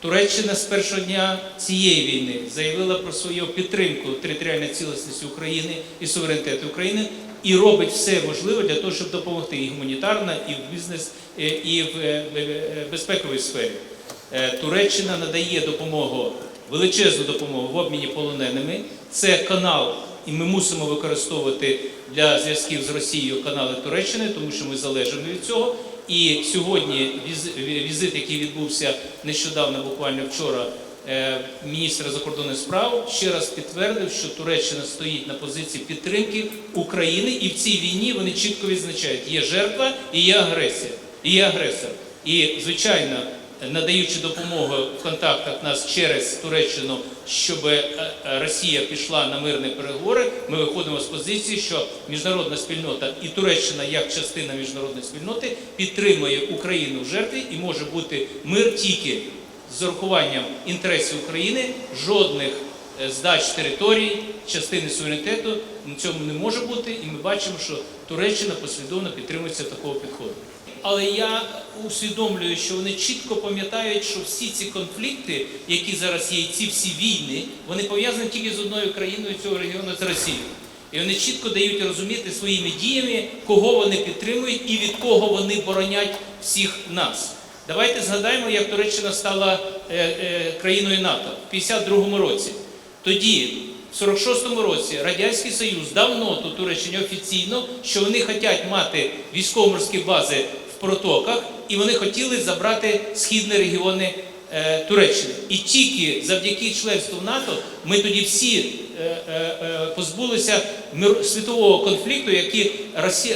Туреччина з першого дня цієї війни заявила про свою підтримку територіальної цілісності України і суверенітету України і робить все можливе для того, щоб допомогти і гуманітарно, і в бізнес, е, і в е, е, безпековій сфері. Туреччина надає допомогу, величезну допомогу в обміні полоненими. Це канал, і ми мусимо використовувати для зв'язків з Росією канали Туреччини, тому що ми залежимо від цього. І сьогодні віз- візит, який відбувся нещодавно, буквально вчора, е, міністра закордонних справ ще раз підтвердив, що Туреччина стоїть на позиції підтримки України, і в цій війні вони чітко відзначають: є жертва і є агресія, і є агресор. І звичайно, надаючи допомогу в контактах нас через Туреччину, щоб е, е, Росія пішла на мирні переговори, ми виходимо з позиції, що міжнародна спільнота і Туреччина як частина міжнародної спільноти підтримує Україну в жертві і може бути мир тільки з урахуванням інтересів України, жодних е, здач територій, частини суверенітету на цьому не може бути, і ми бачимо, що Туреччина послідовно підтримується такого підходу. Але я усвідомлюю, що вони чітко пам'ятають, що всі ці конфлікти, які зараз є, ці всі війни, вони пов'язані тільки з одною країною цього регіону з Росією. І вони чітко дають розуміти своїми діями, кого вони підтримують і від кого вони боронять всіх нас. Давайте згадаємо, як Туреччина стала е, е, країною НАТО в 52-му році. Тоді, в 46-му році, Радянський Союз дав ноту Туреччині офіційно, що вони хочуть мати військово-морські бази протоках, і вони хотіли забрати східні регіони е, Туреччини. І тільки завдяки членству в НАТО ми тоді всі е, е, е, позбулися світового конфлікту, який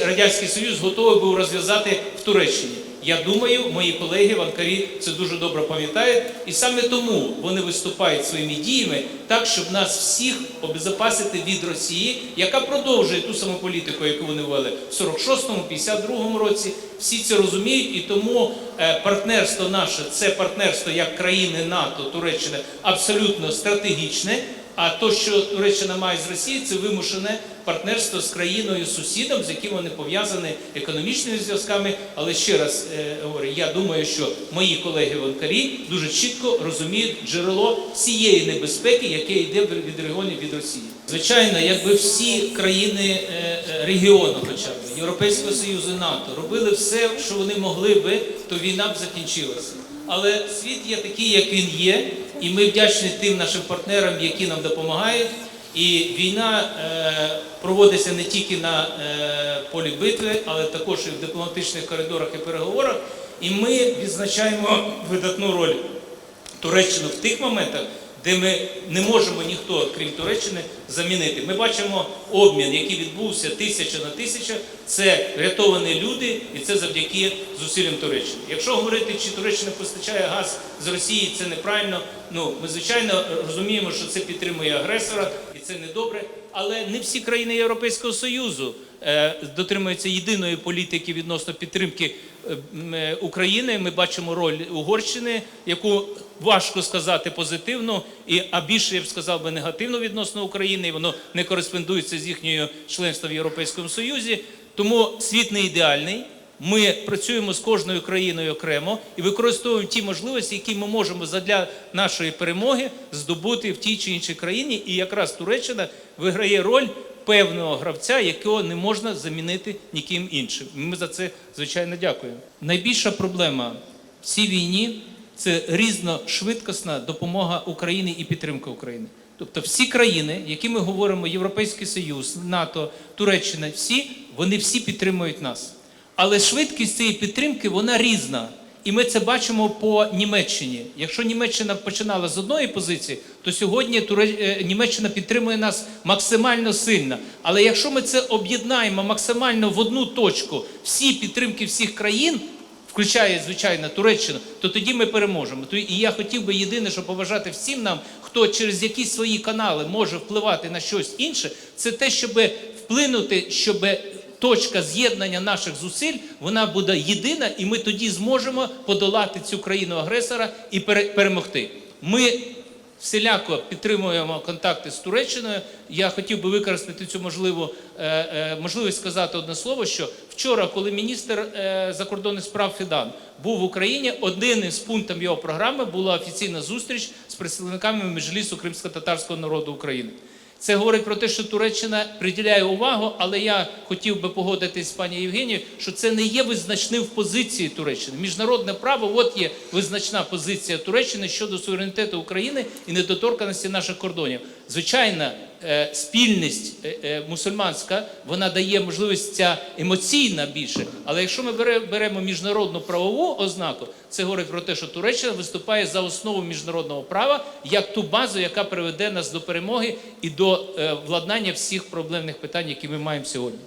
Радянський Союз готовий був розв'язати в Туреччині. Я думаю, мої колеги в Анкарі це дуже добре пам'ятають, і саме тому вони виступають своїми діями так, щоб нас всіх обезопасити від Росії, яка продовжує ту саму політику, яку вони вели в 46-му, 52-му році. Всі це розуміють, і тому е, партнерство наше це партнерство як країни НАТО, Туреччини, абсолютно стратегічне. А то, що Туреччина має з Росією, це вимушене партнерство з країною сусідом, з яким вони пов'язані економічними зв'язками. Але ще раз е, говорю, я думаю, що мої колеги в Анкарі дуже чітко розуміють джерело всієї небезпеки, яке йде від регіонів від Росії. Звичайно, якби всі країни е, е, регіону, хоча б Європейського Союзу, НАТО, робили все, що вони могли би, то війна б закінчилася. Але світ є такий, як він є, і ми вдячні тим нашим партнерам, які нам допомагають. І війна е, проводиться не тільки на е, полі битви, але також і в дипломатичних коридорах і переговорах. І ми відзначаємо видатну роль Туреччини в тих моментах, де ми не можемо ніхто, крім Туреччини, замінити. Ми бачимо обмін, який відбувся тисяча на тисяча. Це врятовані люди, і це завдяки зусиллям Туреччини. Якщо говорити, чи Туреччина постачає газ з Росії, це неправильно. Ну ми звичайно розуміємо, що це підтримує агресора, це недобре. Але не всі країни Європейського Союзу е, дотримуються єдиної політики відносно підтримки е, м, е, України. Ми бачимо роль Угорщини, яку важко сказати позитивно, і а більше я б сказав би негативно відносно України. І воно не кореспондується з їхньою членством в Європейському Союзі. Тому світ не ідеальний. Ми працюємо з кожною країною окремо і використовуємо ті можливості, які ми можемо задля нашої перемоги здобути в тій чи іншій країні. І якраз Туреччина виграє роль певного гравця, якого не можна замінити ніким іншим. Ми за це звичайно дякуємо. Найбільша проблема в цій війні це різношвидкісна допомога Україні і підтримка України. Тобто всі країни, які ми говоримо, Європейський Союз, НАТО, Туреччина, всі вони всі підтримують нас. Але швидкість цієї підтримки вона різна. І ми це бачимо по Німеччині. Якщо Німеччина починала з одної позиції, то сьогодні е, Німеччина підтримує нас максимально сильно. Але якщо ми це об'єднаємо максимально в одну точку, всі підтримки всіх країн, включає, звичайно, Туреччину, то тоді ми переможемо. І я хотів би єдине, що побажати всім нам, хто через якісь свої канали може впливати на щось інше, це те, щоб вплинути, щоб точка з'єднання наших зусиль вона буде єдина, і ми тоді зможемо подолати цю країну агресора і перемогти. Ми всіляко підтримуємо контакти з Туреччиною. Я хотів би використати цю можливу е, е, можливість сказати одне слово, що вчора, коли міністр е, закордонних справ Фідан був в Україні, один із пунктів його програми була офіційна зустріч з представниками Меджлісу кримсько-татарського народу України. Це говорить про те, що Туреччина приділяє увагу, але я хотів би погодитись з пані Євгенією, що це не є визначним в позиції Туреччини. Міжнародне право от є визначна позиція Туреччини щодо суверенітету України і недоторканості наших кордонів. Звичайно, спільність е, е, мусульманська вона дає можливість ця емоційна більше. Але якщо ми беремо міжнародну правову ознаку, це говорить про те, що Туреччина виступає за основу міжнародного права як ту базу, яка приведе нас до перемоги і до е, владнання всіх проблемних питань, які ми маємо сьогодні.